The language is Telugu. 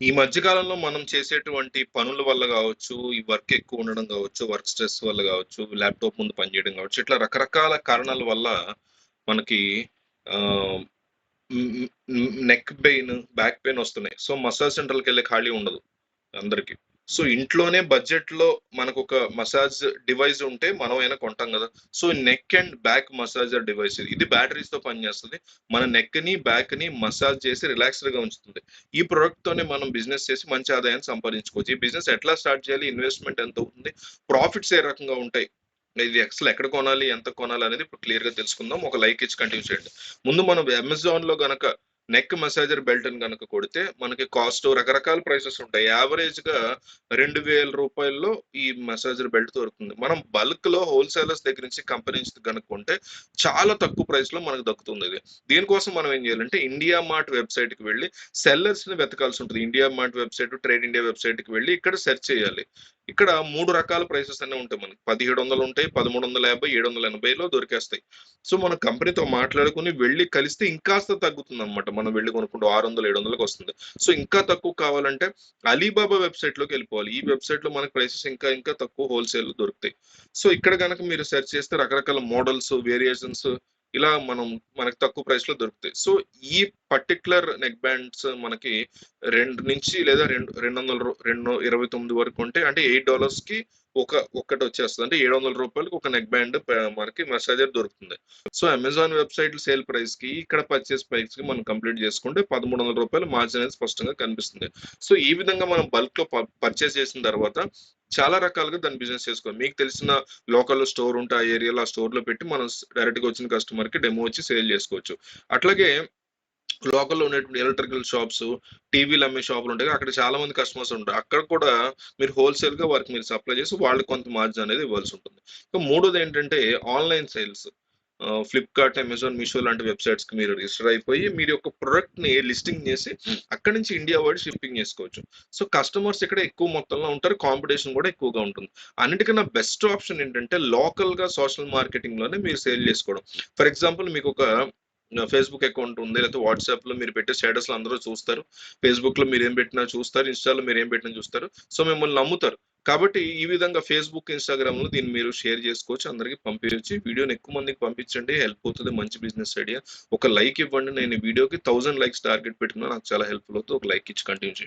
ఈ మధ్య కాలంలో మనం చేసేటువంటి పనుల వల్ల కావచ్చు, ఈ వర్క్ ఎక్కువ ఉండడం కావచ్చు, వర్క్ స్ట్రెస్ వల్ల కావచ్చు, ల్యాప్‌టాప్ ముందు పనిచేయడం కావచ్చు, ఇట్లా రకరకాల కారణాల వల్ల మనకి నెక్ పెయిన్, బ్యాక్ పెయిన్ వస్తున్నాయి. సో, మసాజ్ సెంటర్‌లకెళ్ళే ఖాళీ ఉండదు అందరికి. సో, ఇంట్లోనే బడ్జెట్‌లో మనకొక మసాజ్ డివైస్ ఉంటే మనం అయినా కొంటాం కదా so, neck and back massager device ఇది. ఇది బ్యాటరీస్‌తో పనిచేస్తుంది మన నెక్‌ని, బ్యాక్‌ని మసాజ్ చేసి రిలాక్స్‌డ్‌గా ఉంచుతుంది. ఈ ప్రొడక్ట్‌తోనే మనం బిజినెస్ చేసి మంచి ఆదాయాన్ని సంపాదించుకోవచ్చు. ఈ బిజినెస్ ఎట్లా స్టార్ట్ చేయాలి? ఇన్వెస్ట్‌మెంట్ ఎంత అవుతుంది ప్రాఫిట్స్ ఏ రకంగా ఉంటాయి? ఇది అసలు ఎక్కడ కొనాలి? ఎంత కొనాలి? అనేది ఇప్పుడు క్లియర్‌గా తెలుసుకుందాం. ఒక లైక్ ఇచ్చి కంటిన్యూ చేయండి. ముందు మనం అమెజాన్‌లో గనక నెక్ మసాజర్ బెల్ట్‌ని కనుక కొడితే మనకి కాస్ట్ రకరకాల ప్రైసెస్ ఉంటాయి. యావరేజ్‌గా రూ. 2000 ఈ మసాజర్ బెల్ట్ దొరుకుతుంది. మనం బల్క్లో హోల్‌సేలర్స్ దగ్గర నుంచి కంపెనీస్ కనుక్కుంటే చాలా తక్కువ ప్రైస్‌లో మనకు దక్కుతుందిది. దీనికోసం మనం ఏం చేయాలంటే ఇండియా మార్ట్ వెబ్సైట్కి వెళ్ళి సెల్లర్స్‌ని వెతకాల్సి ఉంటుంది India Mart website, trade India వెబ్‌సైట్‌కి వెళ్ళి ఇక్కడ సెర్చ్ చేయాలి. ఇక్కడ మూడు రకాల ప్రైసెస్ అన్నీ ఉంటాయి మనకి. 1700 ఉంటాయి, 1350, 780లో దొరికేస్తాయి. సో, మనం కంపెనీతో మాట్లాడుకొని వెళ్ళి కలిస్తే ఇంకాస్త తగ్గుతుందన్నమాట. మనం వెళ్ళి కొనుక్కుంటే 600, 700కి వస్తుంది. సో, ఇంకా తక్కువ కావాలంటే అలీబాబా వెబ్‌సైట్‌లోకి వెళ్ళిపోవాలి. ఈ వెబ్‌సైట్‌లో మనకి ప్రైసెస్ ఇంకా ఇంకా తక్కువ హోల్సేల్ దొరుకుతాయి. సో, ఇక్కడ గనక మీరు సెర్చ్ చేస్తే రకరకాల మోడల్స్, వేరియేషన్స్ ఇలా మనం మనకి తక్కువ ప్రైస్‌లో దొరుకుతాయి. సో, ఈ పర్టిక్యులర్ నెక్ బ్యాండ్స్ మనకి రెండు నుంచి లేదా రెండు రెండు వందల రెండు 29 వరకు ఉంటే అంటే $8కి ఒక వచ్చేస్తుంది అంటే వందల 700కి ఒక నెక్ బ్యాండ్ మనకి మెసేజర్ దొరుకుతుంది. సో, అమెజాన్ వెబ్‌సైట్ సేల్ ప్రైస్‌కి, ఇక్కడ పర్చేస్ ప్రైస్‌కి మనం కంప్లీట్ చేసుకుంటే పదమూడు వందల రూపాయలు మార్జిన్ అనేది స్పష్టంగా కనిపిస్తుంది. సో, ఈ విధంగా మనం బల్క్‌లో లో పర్చేస్ చేసిన తర్వాత చాలా రకాలుగా దాన్ని బిజినెస్ చేసుకో మీకు తెలిసిన లోకల్‌లో స్టోర్ ఉంటే ఆ ఏరియాలో ఆ స్టోర్‌లో పెట్టి మనం డైరెక్ట్‌గా వచ్చిన కస్టమర్‌కి డెమో వచ్చి సేల్ చేసుకోవచ్చు. అట్లాగే లోకల్‌లో ఉండేటువంటి ఎలక్ట్రికల్ షాప్స్, టీవీలు అమ్మే షాపులు ఉంటాయి. అక్కడ చాలా మంది కస్టమర్స్ ఉంటారు. అక్కడ కూడా మీరు హోల్‌సేల్‌గా వారికి మీరు సప్లై చేసి వాళ్ళకి కొంత మార్జిన్ అనేది ఇవ్వాల్సి ఉంటుంది. ఇక మూడోదేంటంటే online sales. Flipkart, Amazon, Meesho లాంటి వెబ్‌సైట్స్‌కి మీరు రిజిస్టర్ అయిపోయి మీరు యొక్క ప్రొడక్ట్‌ని లిస్టింగ్ చేసి అక్కడి నుంచి ఇండియా వైడ్ షిప్పింగ్ చేసుకోవచ్చు. సో, కస్టమర్స్ ఇక్కడ ఎక్కువ మొత్తంలో ఉంటారు. కాంపిటీషన్ కూడా ఎక్కువగా ఉంటుంది. అన్నిటికన్నా బెస్ట్ ఆప్షన్ ఏంటంటే లోకల్‌గా సోషల్ మార్కెటింగ్‌లోనే మీరు సేల్ చేసుకోవడం. ఫర్ ఎగ్జాంపుల్ మీకు ఒక ఫేస్‌బుక్ అకౌంట్ ఉంది. లేకపోతే వాట్సాప్‌లో మీరు పెట్టే స్టేటస్‌లు అందరూ చూస్తారు. ఫేస్‌బుక్‌లో ఏం పెట్టినా చూస్తారు. ఇన్‌స్టాలో మీరేం పెట్టినా చూస్తారు. సో, మిమ్మల్ని నమ్ముతారు. కాబట్టి ఈ విధంగా ఫేస్‌బుక్, ఇన్‌స్టాగ్రామ్‌లో దీన్ని మీరు షేర్ చేసుకోవచ్చు. అందరికి పంపించవచ్చు వీడియోని ఎక్కువ మందికి పంపించండి. హెల్ప్ అవుతుంది మంచి బిజినెస్ ఐడియా. ఒక లైక్ ఇవ్వండి. నేను వీడియోకి థౌసండ్ లైక్స్ టార్గెట్ పెట్టుకున్నా నాకు చాలా హెల్ప్‌ఫుల్ అవుతుంది ఒక లైక్ ఇచ్చి కంటిన్యూ చేయండి.